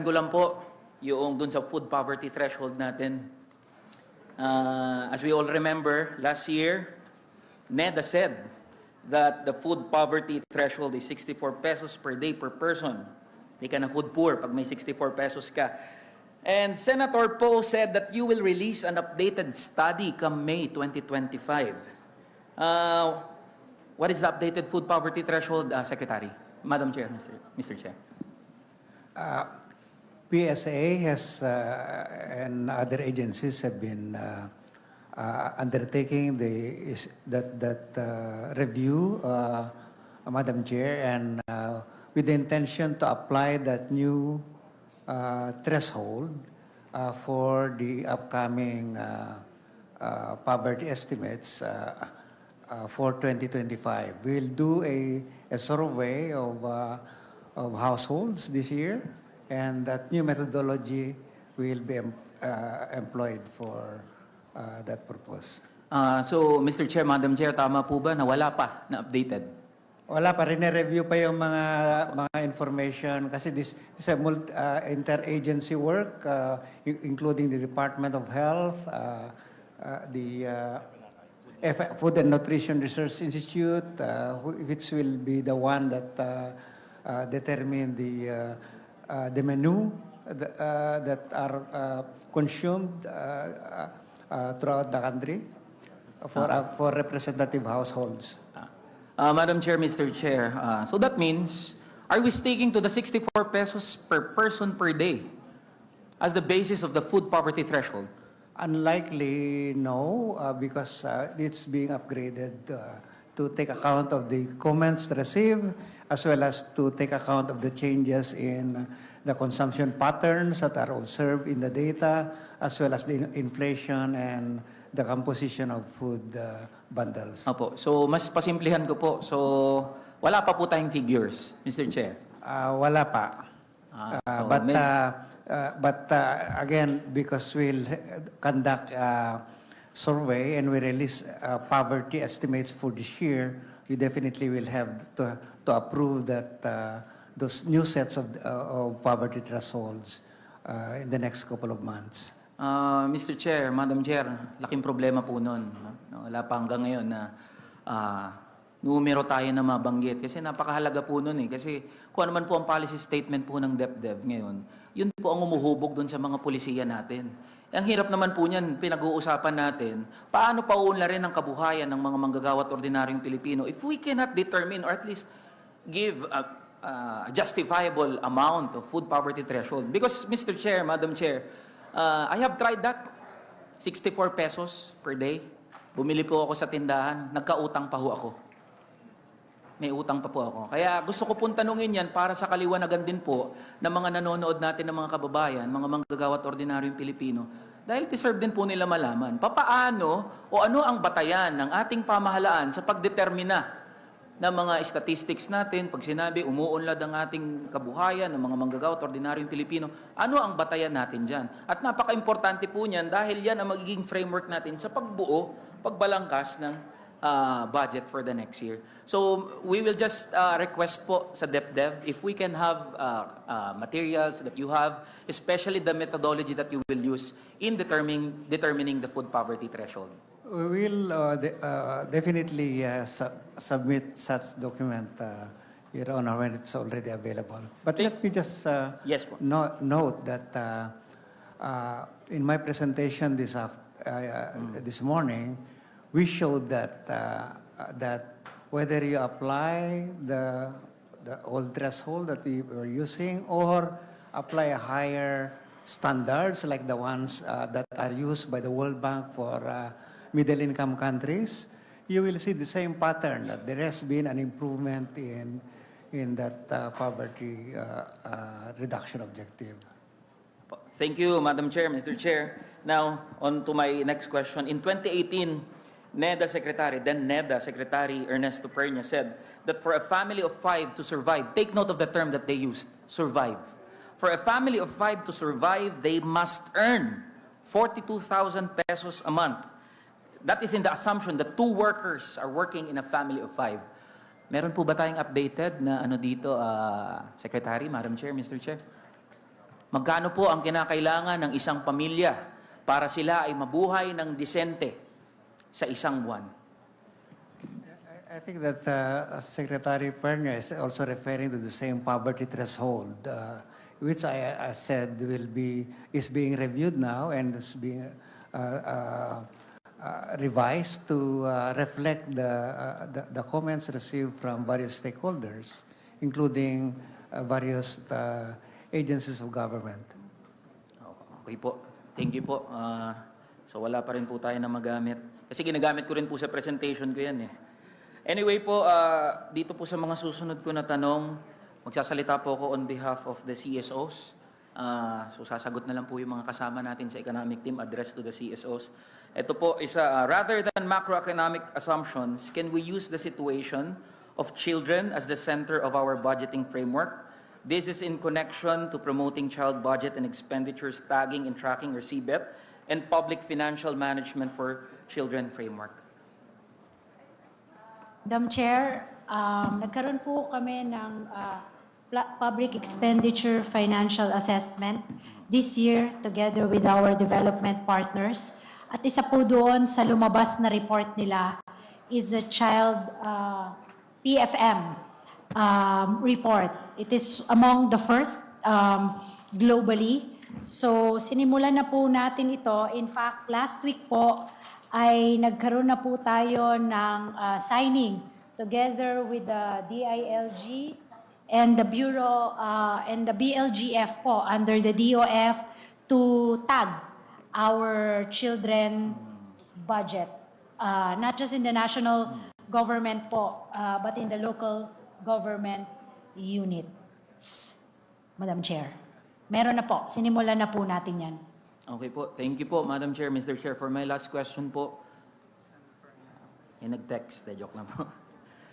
ko lang po yung dun sa food poverty threshold natin. Uh, as we all remember, last year, NEDA said that the food poverty threshold is 64 pesos per day per person. Hindi ka na food poor pag may 64 pesos ka. And Senator Poe said that you will release an updated study come May 2025. Uh, what is the updated food poverty threshold, uh, Secretary? Madam Chair, Mr. Mr. Chair. PSA has, uh, and other agencies have been uh, uh, undertaking the, is that, that uh, review, uh, Madam Chair, and uh, with the intention to apply that new threshold for the upcoming poverty estimates for 2025. We'll do a, a survey of, of households this year, and that new methodology will be em- uh, employed for uh, that purpose. Uh, so, Mr. Chair, Madam Chair, tama po ba na wala pa na updated? Wala pa rin review pa yung mga mga information kasi this, this is a multi, uh, interagency work uh, in- including the Department of Health, uh, uh, the uh, F- Food and Nutrition Research Institute, uh, wh- which will be the one that uh, uh, determine the uh, uh, the menu the- uh, that are uh, consumed uh, uh, uh, throughout the country for uh, for representative households. Uh, Madam Chair, Mr. Chair, uh, so that means, are we sticking to the 64 pesos per person per day as the basis of the food poverty threshold? Unlikely, no, uh, because uh, it's being upgraded uh, to take account of the comments received, as well as to take account of the changes in the consumption patterns that are observed in the data, as well as the inflation and the composition of food uh, bundles. Opo, so mas pasimplihan ko po. So, wala pa po tayong figures, Mr. Chair. Uh, wala pa. Ah, Uh, so but may- uh, uh, but uh, again, because we'll conduct a survey and we release uh, poverty estimates for this year, we definitely will have to to approve that uh, those new sets of uh, of poverty thresholds uh, in the next couple of months. Uh, Mr. Chair, Madam Chair, laking problema po nun. no? Wala pa hanggang ngayon na ah, numero tayo na mabanggit. Kasi napakahalaga po nun eh. Kasi kung ano man po ang policy statement po ng DepDev ngayon, yun po ang umuhubog dun sa mga polisiya natin. Ang hirap naman po niyan, pinag-uusapan natin, paano pa uunlarin ang kabuhayan ng mga manggagawa ordinaryong Pilipino if we cannot determine or at least give a, a justifiable amount of food poverty threshold. Because, Mr. Chair, Madam Chair, uh, I have tried that. 64 pesos per day. Bumili po ako sa tindahan, nagkautang pa ho ako. May utang pa po ako. Kaya gusto ko pong tanungin yan para sa kaliwanagan din po ng mga nanonood natin ng mga kababayan, mga manggagawa at ordinaryong Pilipino. Dahil deserve din po nila malaman, papaano o ano ang batayan ng ating pamahalaan sa pagdetermina ng mga statistics natin, pag sinabi umuunlad ang ating kabuhayan ng mga manggagawa at ordinaryong Pilipino, ano ang batayan natin dyan? At napaka-importante po niyan dahil yan ang magiging framework natin sa pagbuo, pagbalangkas ng uh, budget for the next year. So we will just uh, request po sa DepDev if we can have uh, uh, materials that you have, especially the methodology that you will use in determining determining the food poverty threshold. We will uh, de- uh, definitely uh, su- submit such document, uh, Your Honor, when it's already available. But let me just uh, Yes po. no- note that uh, uh, in my presentation this af- uh, this morning, we showed that uh, that whether you apply the the old threshold that we were using or apply higher standards like the ones uh, that are used by the World Bank for uh, middle income countries, you will see the same pattern that there has been an improvement in in that uh, poverty uh, uh, reduction objective. Thank you, Madam Chair, Mr. Chair. Now, on to my next question. In 2018, NEDA Secretary, then NEDA Secretary Ernesto Pernia said that for a family of five to survive, take note of the term that they used, survive. For a family of five to survive, they must earn 42,000 pesos a month. That is in the assumption that two workers are working in a family of five. Meron po ba tayong updated na ano dito, ah, Secretary, Madam Chair, Mr. Chair? Magkano po ang kinakailangan ng isang pamilya para sila ay mabuhay ng disente sa isang buwan? I- think that uh, Secretary Pernia is also referring to the same poverty threshold, uh, which I, I said will be, is being reviewed now and is being uh, uh, uh, revised to uh, reflect the, uh, the, the comments received from various stakeholders, including uh, various uh, agencies of government. Okay po. Thank you po. Ah, so wala pa rin po tayo na magamit. Kasi ginagamit ko rin po sa presentation ko yan eh. Anyway po, ah, dito po sa mga susunod ko na tanong, magsasalita po ako on behalf of the CSOs. Ah, so sasagot na lang po yung mga kasama natin sa economic team addressed to the CSOs. Ito po isa, ah, rather than macroeconomic assumptions, can we use the situation of children as the center of our budgeting framework? This is in connection to promoting child budget and expenditures tagging and tracking or CBET and public financial management for children framework. Madam Chair, um, nagkaroon po kami ng uh, Public Expenditure Financial Assessment this year together with our development partners. At isa po doon sa lumabas na report nila is a child uh, PFM um, report. It is among the first um, globally. So sinimulan na po natin ito. In fact, last week po ay nagkaroon na po tayo ng uh, signing together with the DILG and the Bureau uh, and the BLGF po under the DOF to tag our children's budget. Uh, not just in the national government po, uh, but in the local government units. Madam Chair. Meron na po. Sinimulan na po natin yan. Okay po. Thank you po, Madam Chair, Mr. Chair. For my last question po, eh, nag-text. Eh, joke lang po.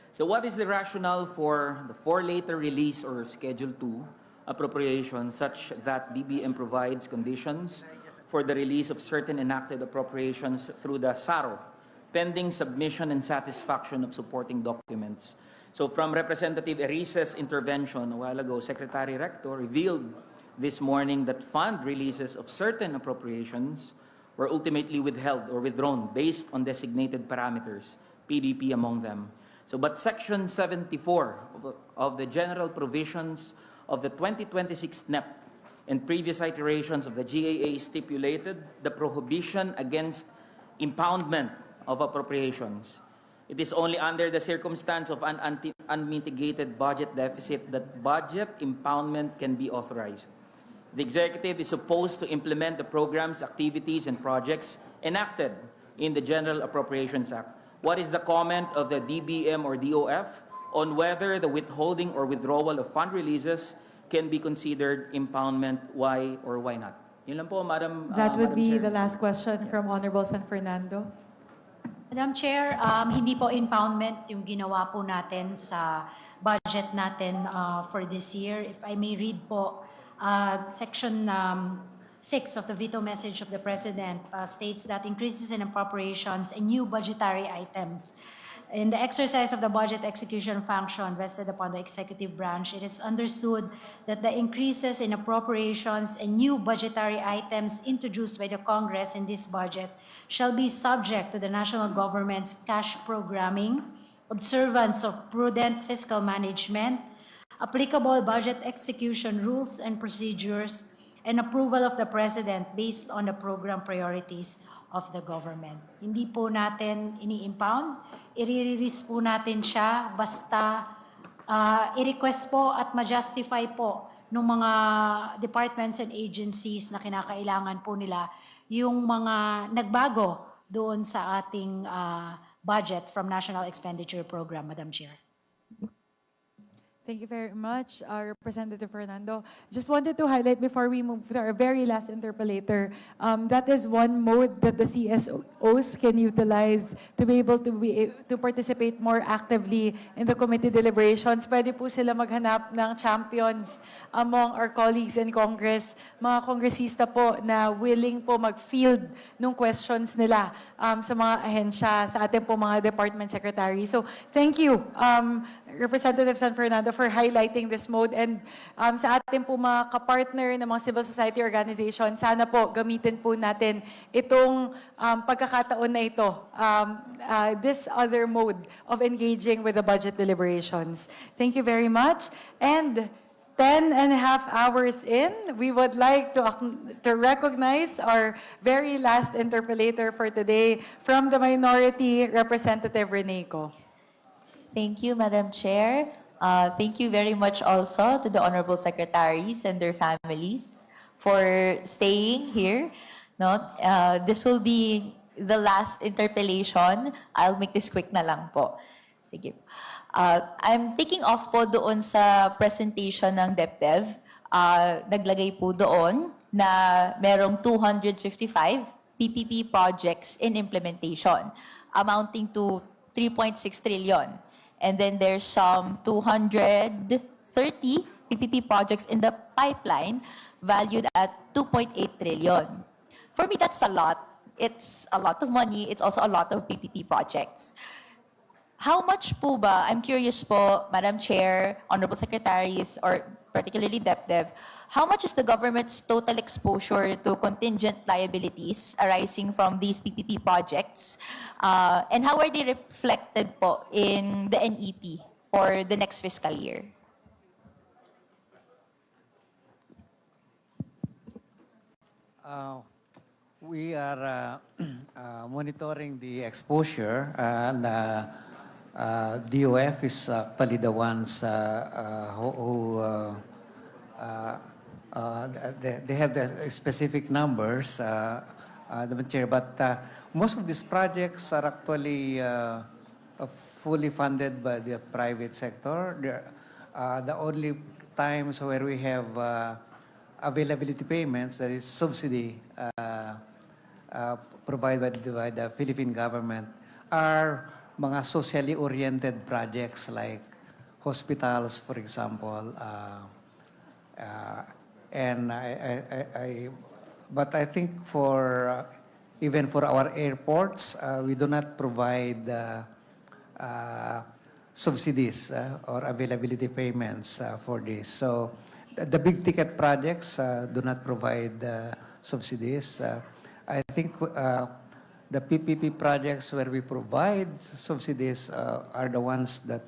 So what is the rationale for the for later release or Schedule 2 appropriation such that DBM provides conditions for the release of certain enacted appropriations through the SARO, pending submission and satisfaction of supporting documents? So from Representative Erice's intervention a while ago, Secretary Rector revealed this morning that fund releases of certain appropriations were ultimately withheld or withdrawn based on designated parameters, PDP among them. So, but Section 74 of, of the general provisions of the 2026 NEP and previous iterations of the GAA stipulated the prohibition against impoundment of appropriations. It is only under the circumstance of an unmitigated budget deficit that budget impoundment can be authorized. The executive is supposed to implement the programs, activities, and projects enacted in the General Appropriations Act. What is the comment of the DBM or DOF on whether the withholding or withdrawal of fund releases can be considered impoundment? Why or why not? Yun lang po, Madam. uh, That would Madam be Chair. the last question from Honorable San Fernando. Madam Chair, um, hindi po impoundment yung ginawa po natin sa budget natin uh, for this year. If I may read po, uh, Section um, 6 of the veto message of the President uh, states that increases in appropriations and new budgetary items. In the exercise of the budget execution function vested upon the executive branch, it is understood that the increases in appropriations and new budgetary items introduced by the Congress in this budget shall be subject to the national government's cash programming, observance of prudent fiscal management, applicable budget execution rules and procedures, and approval of the President based on the program priorities of the government. Hindi po natin ini-impound, i-release po natin siya basta ah, i-request po at ma-justify po ng mga departments and agencies na kinakailangan po nila yung mga nagbago doon sa ating ah, budget from National Expenditure Program, Madam Chair. Thank you very much, uh, Representative Fernando. Just wanted to highlight before we move to our very last interpellator, um, that is one mode that the CSOs can utilize to be able to be to participate more actively in the committee deliberations. Pwede po sila maghanap ng champions among our colleagues in Congress, mga kongresista po na willing po mag-field ng questions nila um, sa mga ahensya, sa ating po mga department secretary. So, thank you. Um, Representative San Fernando for highlighting this mode. And um, sa ating po mga kapartner ng mga civil society organization, sana po gamitin po natin itong um, pagkakataon na ito, um, uh, this other mode of engaging with the budget deliberations. Thank you very much. And 10 and a half hours in, we would like to, to recognize our very last interpellator for today from the minority, Representative Reneco. Thank you, Madam Chair. Uh, Thank you very much also to the honorable secretaries and their families for staying here. No, uh, This will be the last interpellation. I'll make this quick na lang po. Sige. Uh, I'm taking off po doon sa presentation ng DepDev. Uh, Naglagay po doon na merong 255 PPP projects in implementation amounting to 3.6 trillion. And then there's some 230 PPP projects in the pipeline valued at 2.8 trillion. For me, that's a lot. It's a lot of money. It's also a lot of PPP projects. How much po ba, I'm curious po, Madam Chair, Honorable Secretaries, or particularly DepDev, how much is the government's total exposure to contingent liabilities arising from these PPP projects? Uh, and how are they reflected po in the NEP for the next fiscal year? Uh, We are uh, uh, monitoring the exposure and uh, uh, DOF is actually the ones uh, uh, who, uh, uh, uh, they, they have the specific numbers, uh, uh, the Chair, but uh, most of these projects are actually uh, uh, fully funded by the private sector. Uh, the only times where we have uh, availability payments, that is subsidy uh, uh, provided by the Philippine government, are mga socially oriented projects like hospitals, for example. Uh, uh, and I, I, I, I, but I think for uh, even for our airports, uh, we do not provide uh, uh, subsidies uh, or availability payments uh, for this. So the, the big ticket projects uh, do not provide uh, subsidies. Uh, I think uh, the PPP projects where we provide subsidies uh, are the ones that,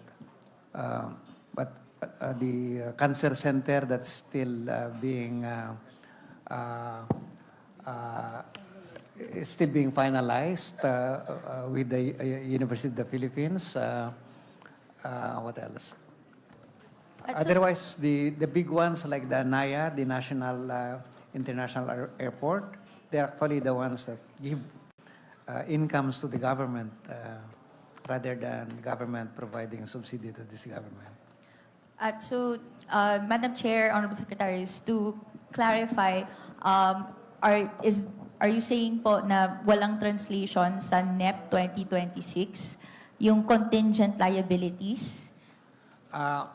uh, but uh, the uh, cancer center that's still uh, being uh, uh, uh, is still being finalized uh, uh, with the uh, University of the Philippines. Uh, uh, what else? Otherwise, the, the big ones like the NAIA, the National uh, International Air- Airport, they're actually the ones that give uh, incomes to the government uh, rather than government providing subsidy to this government. At so, uh, Madam Chair, Honorable Secretaries, to clarify, um, are, is, are you saying po na walang translation sa NEP 2026, yung contingent liabilities? Uh,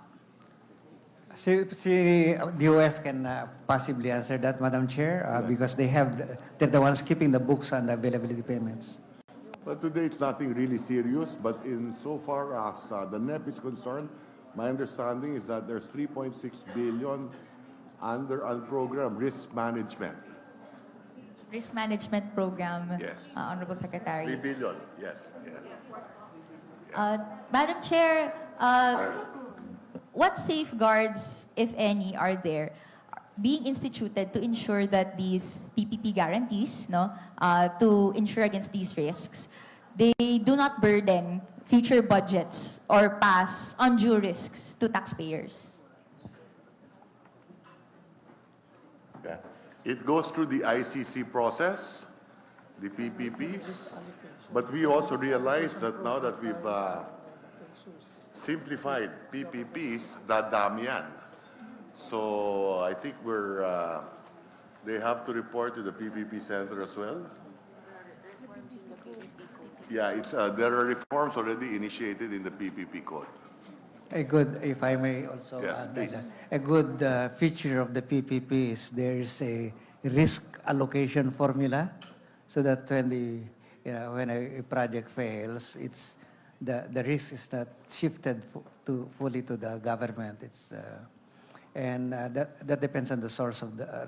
si, si DOF can uh, possibly answer that, Madam Chair, uh, because they have, the, they're the ones keeping the books on the availability payments. Well, today it's nothing really serious, but in so far as uh, the NEP is concerned, my understanding is that there's 3.6 billion under a program risk management. Risk Management Program, Yes. uh, Honorable 3 Secretary. billion, yes. yes. Uh, Madam Chair, uh, what safeguards, if any, are there being instituted to ensure that these PPP guarantees, no, uh, to ensure against these risks, they do not burden future budgets or pass undue risks to taxpayers? It goes through the ICC process, the PPPs, but we also realize that now that we've uh, simplified PPPs, that yan. So I think we're, uh, they have to report to the PPP center as well. Yeah, it's, uh, there are reforms already initiated in the PPP code. A good, if I may also Yes, add that, a good uh, feature of the PPP is there's a risk allocation formula so that when the, you know, when a, a project fails, it's, the, the risk is not shifted to, fully to the government. It's, uh, and uh, that, that depends on the source of the uh,